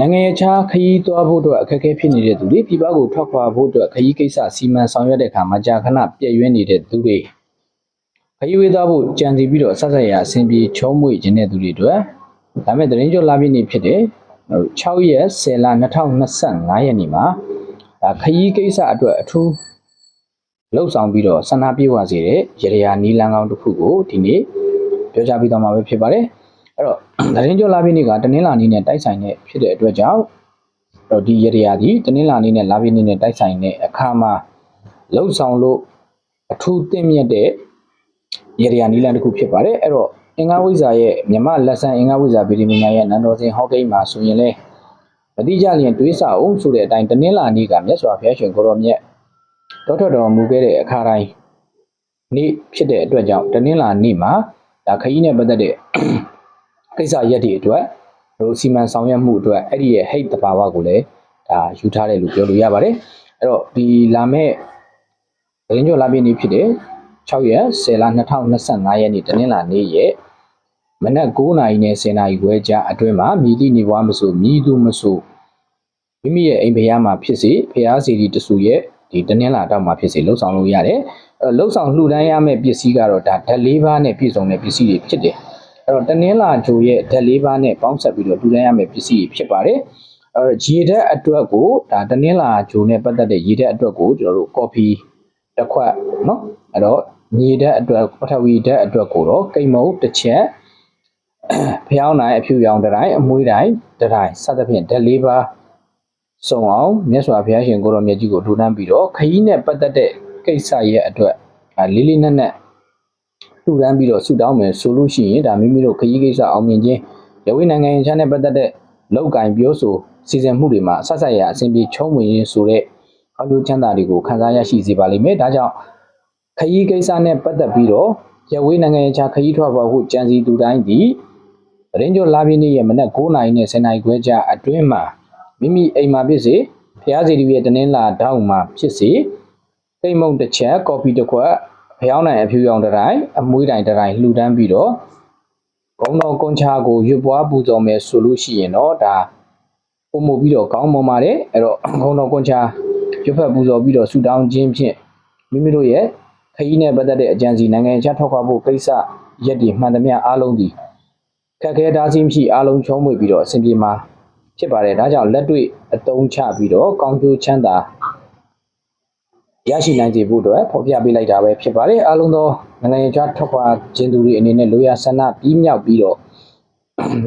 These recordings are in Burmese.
နိုင်ငံရေးခြားခရီးသွားဖို့အတွက်အခက်အခဲဖြစ်နေတဲ့သူတွေပြည်ပကိုထွက်ခွာဖို့အတွက်ခရီးကိစ္စစီမံဆောင်ရွက်တဲ့အခါမှာကြာခဏပြည့်ရွံ့နေတဲ့သူတွေခရီးဝေးသွားဖို့ကြံစီပြီးတော့ဆက်ဆက်ရအဆင်ပြေချုံးမွေခြင်းတဲ့သူတွေအတွက်ဒါမဲ့သတင်းကြောလာပြည့်နေ့ဖြစ်တဲ့6ရက်10လ2025ရက်နေ့မှာဒါခရီးကိစ္စအတွက်အထူးလှုပ်ဆောင်ပြီးတော့ဆန္ဒပြေဝစေတဲ့ရရယာနီလန်းကောင်းတစ်ခုကိုဒီနေ့ပြောကြားပေးသွားမှာပဲဖြစ်ပါတယ် အဲ့တော့သတင်းကြောလာပြည့်နေ့ကတနင်္လာနေ့နဲ့တိုက်ဆိုင်တဲ့ဖြစ်တဲ့အတွက်ကြောင့်တော့ဒီရရယာဒီတနင်္လာနေ့နဲ့လာပြည့်နေ့နဲ့တိုက်ဆိုင်တဲ့အခါမှာလှုပ်ဆောင်လို့အထူးသင့်မြတ်တဲ့ရေရယာနီလန်တစ်ခုဖြစ်ပါတယ်အဲ့တော့အင်္ဂါဝိဇ္ဇာရဲ့မြမလက်ဆန်းအင်္ဂါဝိဇ္ဇာဗီဒီမညာရဲ့နန္တော်စင်ဟော့ကိန်းမှာဆိုရင်လေမတိကြလျင်တွေးဆအောင်ဆိုတဲ့အတိုင်းတနင်္လာနေ့ကမြတ်စွာဘုရားရှင်ကိုရောမြတ်တောထွက်တော်မူခဲ့တဲ့အခါတိုင်းနေ့ဖြစ်တဲ့အတွက်ကြောင့်တနင်္လာနေ့မှာဒါခကြီးနဲ့ပတ်သက်တဲ့ ကိစ္စရက်တွေအတွက်တို့စီမံဆောင်ရွက်မှုအတွက်အဲ့ဒီရဲ့ဟိတ်တဘာဝကိုလည်းဒါယူထားတယ်လို့ပြောလို့ရပါတယ်အဲ့တော့ဒီလာမဲ့သတင်းကြော်လာပြည့်နေ့ဖြစ်တဲ့6ရက်10လ2025ရက်နေ့တနင်္လာနေ့ရဲ့မနက်9:00နာရီနဲ့10:00နာရီခွဲကြားအတွင်းမှာမြည်သည့်နေပွားမဆိုမြည်သူမဆိုမိမိရဲ့အိမ်ဖျားမှာဖြစ်စေဖျားစီဒီတဆူရဲ့ဒီတနင်္လာတောက်မှာဖြစ်စေလှုပ်ဆောင်လို့ရတယ်အဲလှုပ်ဆောင်လှူဒန်းရမယ့်ပစ္စည်းကတော့ဒါဓာတ်လေးပါးနဲ့ပြည့်စုံတဲ့ပစ္စည်းတွေဖြစ်တယ် အဲ့တော့တနင်္လာဂျိုရဲ့ဓာတ်လေးပါးနဲ့ပေါင်းဆက်ပြီးတော့လှူဒန်းရမယ့်ပစ္စည်းတွေဖြစ်ပါတယ်အဲ့တော့ရေဓာတ်အတွက်ကိုဒါတနင်္လာဂျိုနဲ့ပတ်သက်တဲ့ရေဓာတ်အတွက်ကိုကျွန်တော်တို့ကော်ဖီတစ်ခွက်เนาะအဲ့တော့မြေဓာတ်အတွက်ပထဝီဓာတ်အတွက်ကိုတော့ကိမ့်မုတ်တစ်ချက်ဖျောင်းနိုင်အဖြူရောင်တစ်တိုင်းအမွှေးတိုင်းတစ်တိုင်းစသဖြင့်ဓာတ်လေးပါးစုံအောင်မြတ်စွာဘုရားရှင်ကိုရောမြတ်ကြီးကိုထူထမ်းပြီးတော့ခရီးနဲ့ပတ်သက်တဲ့ကိစ္စရဲ့အတွက်အဲလေးလေးနက်နက် ထူထမ်းပြီးတော့ဆူတောင်းမယ်ဆိုလို့ရှိရင်ဒါမိမိတို့ခရီးကိစ္စအောင်မြင်ခြင်းရဝိနိုင်ငံရေးချမ်းနဲ့ပတ်သက်တဲ့လောက်ကင်ပြောဆိုစီစဉ်မှုတွေမှာဆက်ဆက်ရအစဉ်ပြေချုံးဝင်ရင်းဆိုတဲ့အောက်ကျချမ်းသာတွေကိုခံစားရရှိစေပါလိမ့်မယ်ဒါကြောင့်ခရီးကိစ္စနဲ့ပတ်သက်ပြီးတော့ရဝေးနိုင်ငံရေးချခရီးထွက်ပါဖို့ကြံစီသူတိုင်းဒီသတင်းကြောလာပြင်းနေ့ရဲ့မနက်9:00နာရီနဲ့10:00နာရီခွဲကြားအတွင်းမှာမိမိအိမ်မှာဖြစ်စေဖျားစီတီရဲ့တနင်္လာတောက်မှာဖြစ်စေတိမ်မုံတစ်ချက်ကော်ဖီတစ်ခွက် ဖျောင်းနိုင်အဖြူရောင်တစ်တိုင်းအမွှေးတိုင်းတစ်တိုင်းလှူဒန်းပြီးတော့ဂုံတော်ကွန်ချာကိုရွတ်ပွားပူဇော်မယ်ဆိုလို့ရှိရင်တော့ဒါပုံမှုပြီးတော့ကောင်းမွန်ပါတယ်အဲ့တော့ဂုံတော်ကွန်ချာရွတ်ဖက်ပူဇော်ပြီးတော့ဆူတောင်းခြင်းဖြင့်မိမိတို့ရဲ့ခရီးနဲ့ပတ်သက်တဲ့အကြံစီနိုင်ငံခြားထောက်ခွာဖို့ကိစ္စရက်ဒီမှန်သမျှအားလုံးဒီခက်ခဲဒါစီမရှိအားလုံးချုံးမွေပြီးတော့အဆင်ပြေမှာဖြစ်ပါတယ်ဒါကြောင့်လက်တွေ့အသုံးချပြီးတော့ကောင်းကျိုးချမ်းသာ ရရှိနိုင်စေဖို့အတွက်ဖော်ပြပေးလိုက်တာပဲဖြစ်ပါတယ်အားလုံးသောနိုင်ငံခြားထောက်ခွာခြင်းသူတွေအနေနဲ့လိုရာဆန္ဒပြီးမြောက်ပြီးတော့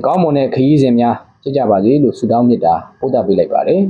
ကောင်းမွန်တဲ့ခရီးစဉ်များဖြစ်ကြပါစေလို့ဆုတောင်းမေတ္တာပို့သပေးလိုက်ပါတယ်